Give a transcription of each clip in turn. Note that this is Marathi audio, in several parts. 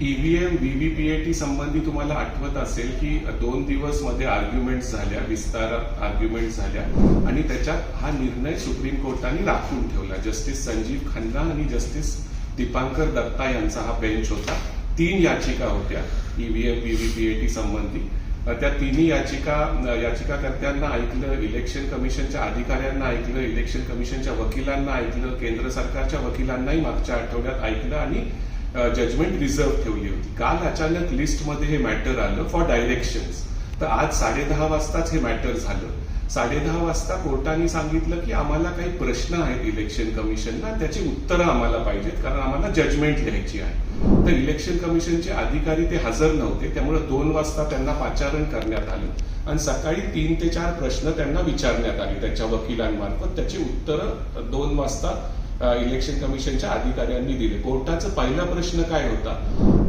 ईव्हीएम व्हीव्हीपीएटी संबंधी तुम्हाला आठवत असेल की दोन दिवसमध्ये आर्ग्युमेंट्स झाल्या विस्तार आर्ग्युमेंट झाल्या. आणि त्याच्यात हा निर्णय सुप्रीम कोर्टाने राखून ठेवला. जस्टिस संजीव खन्ना आणि जस्टिस दीपांकर दत्ता यांचा हा बेंच होता. तीन याचिका होत्या ईव्हीएम व्हीव्हीपीएटी संबंधी. त्या तिन्ही याचिका याचिकाकर्त्यांना ऐकलं इलेक्शन कमिशनच्या अधिकाऱ्यांना ऐकलं इलेक्शन कमिशनच्या वकिलांना ऐकलं केंद्र सरकारच्या वकिलांनाही मागच्या आठवड्यात ऐकलं आणि जजमेंट रिझर्व्ह ठेवली होती. काल अचानक लिस्टमध्ये हे मॅटर आलं फॉर डायरेक्शन्स तर आज साडेदहा वाजताच हे मॅटर झालं. साडेदहा वाजता कोर्टाने सांगितलं की आम्हाला काही प्रश्न आहेत इलेक्शन कमिशनला त्याची उत्तरं आम्हाला पाहिजेत कारण आम्हाला जजमेंट लिहायची आहे. तर इलेक्शन कमिशनचे अधिकारी ते हजर नव्हते. त्यामुळे दोन वाजता त्यांना पाचारण करण्यात आलं. आणि सकाळी तीन ते चार प्रश्न त्यांना विचारण्यात आले. त्यांच्या वकिलांमार्फत त्याची उत्तरं दोन वाजता इलेक्शन कमिशनच्या अधिकाऱ्यांनी दिले. कोर्टाचा पहिला प्रश्न काय होता?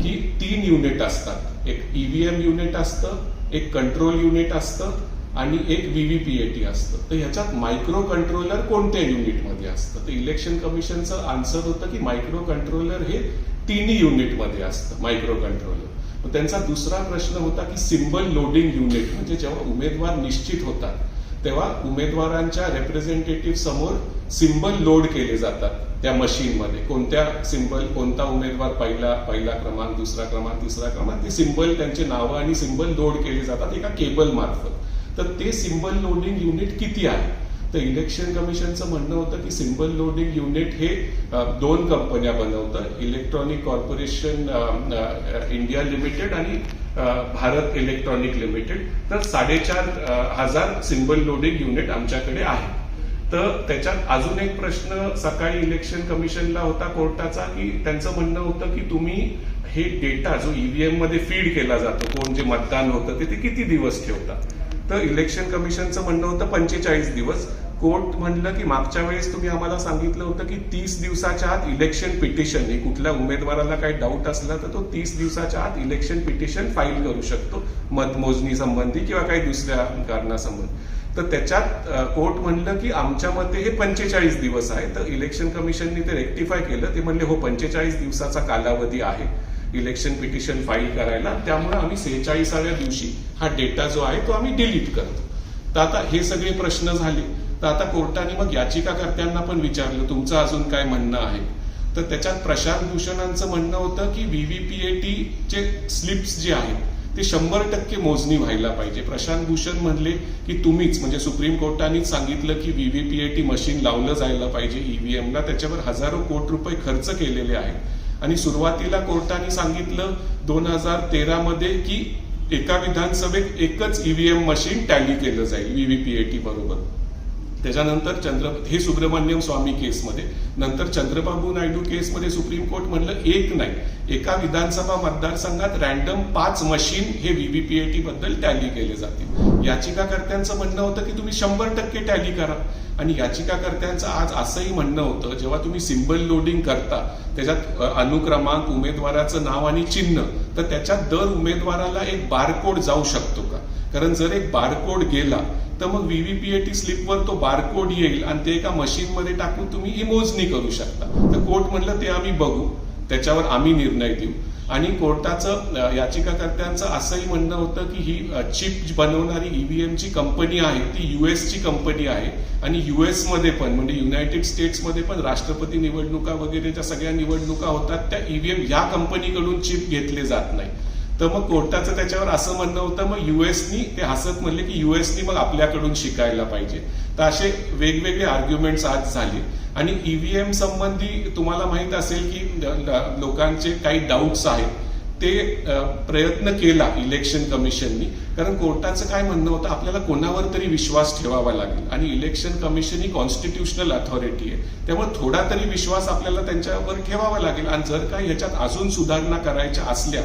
की तीन युनिट असतात. एक ईव्हीएम युनिट असतं एक कंट्रोल युनिट असतं आणि एक व्हीव्हीपीएटी असतं. तर ह्याच्यात मायक्रो कंट्रोलर कोणत्या युनिटमध्ये असतं? तर इलेक्शन कमिशनचं आन्सर होतं की मायक्रो कंट्रोलर हे तिन्ही युनिटमध्ये असतं मायक्रो कंट्रोलर त्यांचा दुसरा प्रश्न होता की सिम्बल लोडिंग युनिट म्हणजे जेव्हा उमेदवार निश्चित होतात तेव्हा उमेदवारांच्या रिप्रेझेंटेटिव्ह समोर सिम्बल लोड केले जातात त्या मशीनमध्ये कोणत्या सिम्बल कोणता उमेदवार पहिला पहिला क्रमांक दुसरा क्रमांक तिसरा क्रमांक ते सिम्बल त्यांचे नावं आणि सिम्बल लोड केले जातात एका केबल मार्फत. तर ते सिम्बल लोडिंग युनिट किती आहे? तर इलेक्शन कमिशनचं म्हणणं होतं की सिम्बल लोडिंग युनिट हे दोन कंपन्या बनवतं. इलेक्ट्रॉनिक कॉर्पोरेशन इंडिया लिमिटेड आणि भारत इलेक्ट्रॉनिक लिमिटेड तर साडेचार हजार सिम्बल लोडिंग युनिट आमच्याकडे आहे. तर त्याच्यात अजून एक प्रश्न सकाळी इलेक्शन कमिशनला होता कोर्टाचा की त्यांचं म्हणणं होतं की तुम्ही हे डेटा जो ईव्हीएममध्ये फीड केला जातो कोण जे मतदान होतं ते ते किती दिवस ठेवतात? तर इलेक्शन कमिशनचं म्हणणं होतं पंचेचाळीस दिवस. कोर्ट म्हणलं की मागच्या वेळेस तुम्ही आम्हाला सांगितलं होतं की तीस दिवसाच्या आत इलेक्शन पिटिशन हे कुठल्या उमेदवाराला काही डाऊट असला तर तो तीस दिवसाच्या आत इलेक्शन पिटिशन फाईल करू शकतो. मतमोजणी संबंधी किंवा काही दुसऱ्या कारणासंबंधी. तर त्याच्यात कोर्ट म्हणलं की आमच्या मते हे पंचेचाळीस दिवस आहे. तर इलेक्शन कमिशनने ते रेक्टिफाय केलं. ते म्हणले हो पंचेचाळीस दिवसाचा कालावधी आहे इलेक्शन पिटिशन फाईल करायला. त्यामुळे आम्ही सेहेचाळीसाव्या दिवशी हा डेटा जो आहे तो आम्ही डिलीट करतो. तर आता हे सगळे प्रश्न झाले. तर आता कोर्टाने मग याचिकाकर्त्यांना पण विचारलं तुमचं अजून काय म्हणणं आहे? तर त्याच्यात प्रशांत भूषणांचं म्हणणं होतं की व्हीव्हीपीएटी चे स्लिप्स जे आहेत ते शंभर टक्के मोजणी व्हायला पाहिजे. प्रशांत भूषण म्हणले की तुम्हीच म्हणजे सुप्रीम कोर्टानेच सांगितलं की व्हीव्हीपीएटी मशीन लावलं जायला पाहिजे ईव्हीएमला त्याच्यावर हजारो कोटी रुपये खर्च केलेले आहेत. आणि सुरुवातीला कोर्टाने सांगितलं दोन हजार तेरा मध्ये की एका विधानसभेत एकच ईव्हीएम मशीन टॅली केलं जाईल व्हीव्हीपीएटी बरोबर. त्याच्यानंतर चंद्र हे सुब्रमण्यम स्वामी केसमध्ये नंतर चंद्रबाबू नायडू केसमध्ये सुप्रीम कोर्ट म्हणलं एक नाही. एका विधानसभा मतदारसंघात रॅन्डम पाच मशीन हे व्हीव्हीपीएटी बद्दल टॅली केले जातील. याचिकाकर्त्यांचं म्हणणं होतं की तुम्ही शंभर टक्के टॅली करा. आणि याचिकाकर्त्यांचं आज असंही म्हणणं होतं जेव्हा तुम्ही सिम्बल लोडिंग करता त्याच्यात अनुक्रमांक उमेदवाराचं नाव आणि चिन्ह तर त्याच्यात दर उमेदवाराला एक बारकोड जाऊ शकतो का? कारण जर एक बारकोड गेला तर मग व्हीव्हीपीएटी स्लिपवर तो बारकोड येईल आणि ते एका मशीनमध्ये टाकून तुम्ही इमोजनी करू शकता. तर कोर्ट म्हणलं ते आम्ही बघू. त्याच्यावर आम्ही निर्णय देऊ. आणि कोर्टाचं याचिकाकर्त्यांचं असंही म्हणणं होतं की ही चिप बनवणारी ईव्हीएमची कंपनी आहे ती यू एसची कंपनी आहे आणि यू एसमध्ये पण म्हणजे युनायटेड स्टेट्समध्ये पण राष्ट्रपती निवडणुका वगैरे ज्या सगळ्या निवडणुका होतात त्या ईव्हीएम या कंपनीकडून चिप घेतले जात नाही. तर मग कोर्टाचं त्याच्यावर असं म्हणणं होतं मग युएसनी ते हसत म्हणले की युएसनी मग आपल्याकडून शिकायला पाहिजे. तर असे वेगवेगळे आर्ग्युमेंट्स आज झाले. आणि ईव्हीएम संबंधी तुम्हाला माहीत असेल की लोकांचे काही डाऊट्स आहेत. ते प्रयत्न केला इलेक्शन कमिशननी कारण कोर्टाचं काय म्हणणं होतं आपल्याला कोणावर तरी विश्वास ठेवावा लागेल. आणि इलेक्शन कमिशन ही कॉन्स्टिट्युशनल अथॉरिटी आहे. त्यामुळे थोडा तरी विश्वास आपल्याला त्यांच्यावर ठेवावा लागेल. आणि जर काही ह्याच्यात अजून सुधारणा करायच्या असल्या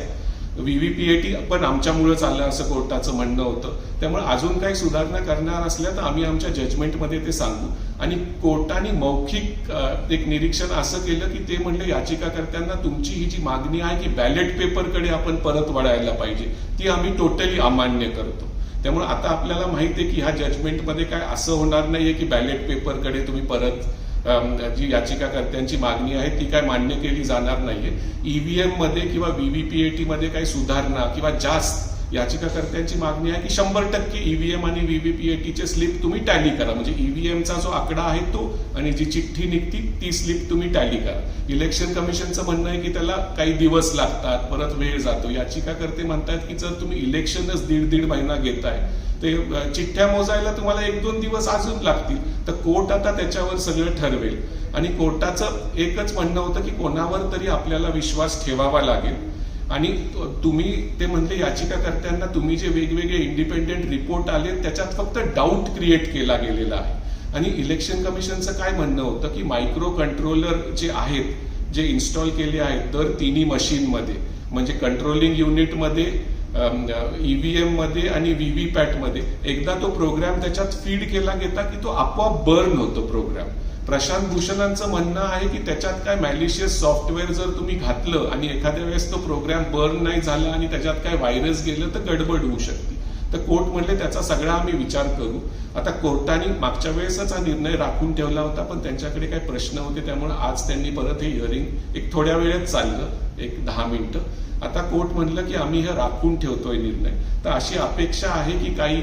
व्हीव्हीपीएटी पण आमच्यामुळेच आलं असं कोर्टाचं म्हणणं होतं. त्यामुळे अजून काही सुधारणा करणार असल्या तर आम्ही आमच्या जजमेंटमध्ये ते सांगू. आणि कोर्टाने मौखिक एक निरीक्षण असं केलं की ते म्हणलं याचिकाकर्त्यांना तुमची ही जी मागणी आहे की बॅलेट पेपरकडे आपण परत वळायला पाहिजे ती आम्ही टोटली अमान्य करतो. त्यामुळे आता आपल्याला माहिती आहे की ह्या जजमेंटमध्ये काय असं होणार नाहीये की बॅलेट पेपरकडे तुम्ही परत जी याचिकाकर्त्यांची मागणी आहे ती काय मान्य केली जाणार नाहीये. ईव्हीएममध्ये किंवा व्हीव्हीपीएटी मध्ये काही सुधारणा किंवा जास्त याचिकाकर्त्यांची मागणी आहे की शंभर टक्के ईव्हीएम आणि व्हीव्हीपीएटीचे स्लिप तुम्ही टॅली करा. म्हणजे ईव्हीएमचा जो आकडा आहे तो आणि जी चिठ्ठी निघती ती स्लिप तुम्ही टॅली करा. इलेक्शन कमिशनचं म्हणणं आहे की त्याला काही दिवस लागतात परत वेळ जातो. याचिकाकर्ते म्हणतात की जर तुम्ही इलेक्शनच दीड दीड महिना घेताय ते चिठ्ठ्या मोजायला तुम्हाला एक दोन दिवस अजून लागतील. तर कोर्ट आता त्याच्यावर सगळं ठरवेल. आणि कोर्टाचं एकच म्हणणं होतं की कोणावर तरी आपल्याला विश्वास ठेवावा लागेल. आणि तुम्ही ते म्हणले याचिकाकर्त्यांना तुम्ही जे वेगवेगळे इंडिपेंडेंट रिपोर्ट आले त्याच्यात फक्त डाऊट क्रिएट केला गेलेला आहे. आणि इलेक्शन कमिशनचं काय म्हणणं होतं की मायक्रो कंट्रोलर जे आहेत जे इन्स्टॉल केले आहेत दर तिन्ही मशीनमध्ये म्हणजे कंट्रोलिंग युनिटमध्ये ईव्हीएममध्ये आणि व्हीव्हीपॅटमध्ये एकदा तो प्रोग्राम त्याच्यात फीड केला गेला की तो आपोआप बर्न होतो प्रोग्राम प्रशांत भूषणांचं म्हणणं आहे की त्याच्यात काय मॅलिशियस सॉफ्टवेअर जर तुम्ही घातलं आणि एखाद्या वेळेस तो प्रोग्राम बर्न नाही झाला आणि त्याच्यात काय व्हायरस गेलं तर गडबड होऊ शकते. तर कोर्ट म्हणले त्याचा सगळा आम्ही विचार करू. आता कोर्टाने मागच्या वेळेसच हा निर्णय राखून ठेवला होता पण त्यांच्याकडे काही प्रश्न होते त्यामुळे आज त्यांनी परत हे हिअरिंग एक थोड्या वेळेत चाललं एक दहा मिनिटं. आता कोर्ट म्हणलं की आम्ही हे राखून ठेवतोय निर्णय. तर अशी अपेक्षा आहे की काही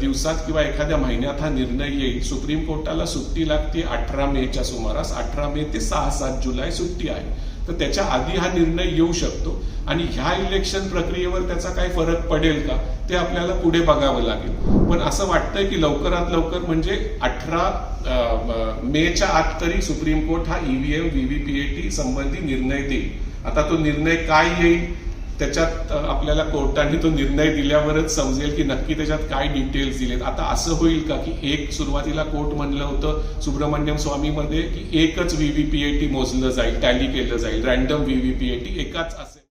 दिवसात किंवा एखाद्या महिन्यात हा निर्णय येईल. सुप्रीम कोर्टाला सुट्टी लागते अठरा मेच्या सुमारास. अठरा मे ते सहा सात जुलै सुट्टी आहे. तर त्याच्या आधी हा निर्णय येऊ शकतो. आणि ह्या इलेक्शन प्रक्रियेवर त्याचा काही फरक पडेल का ते आपल्याला पुढे बघावं लागेल. पण असं वाटतंय की लवकरात लवकर म्हणजे अठरा मेच्या आत तरी सुप्रीम कोर्ट हा ईव्हीएम व्हीव्हीपीएटी संबंधी निर्णय देईल. आता तो निर्णय काय येईल त्याच्यात आपल्याला कोर्टाने तो निर्णय दिल्यावरच समजेल की नक्की त्याच्यात काय डिटेल्स दिलेत. आता असं होईल का की एक सुरुवातीला कोर्ट म्हणलं होतं सुब्रमण्यम स्वामीमध्ये की एकच व्ही व्हीपीएटी मोजलं जाईल टॅली केलं जाईल रॅन्डम व्हीव्हीपीएटी एकाच असेल.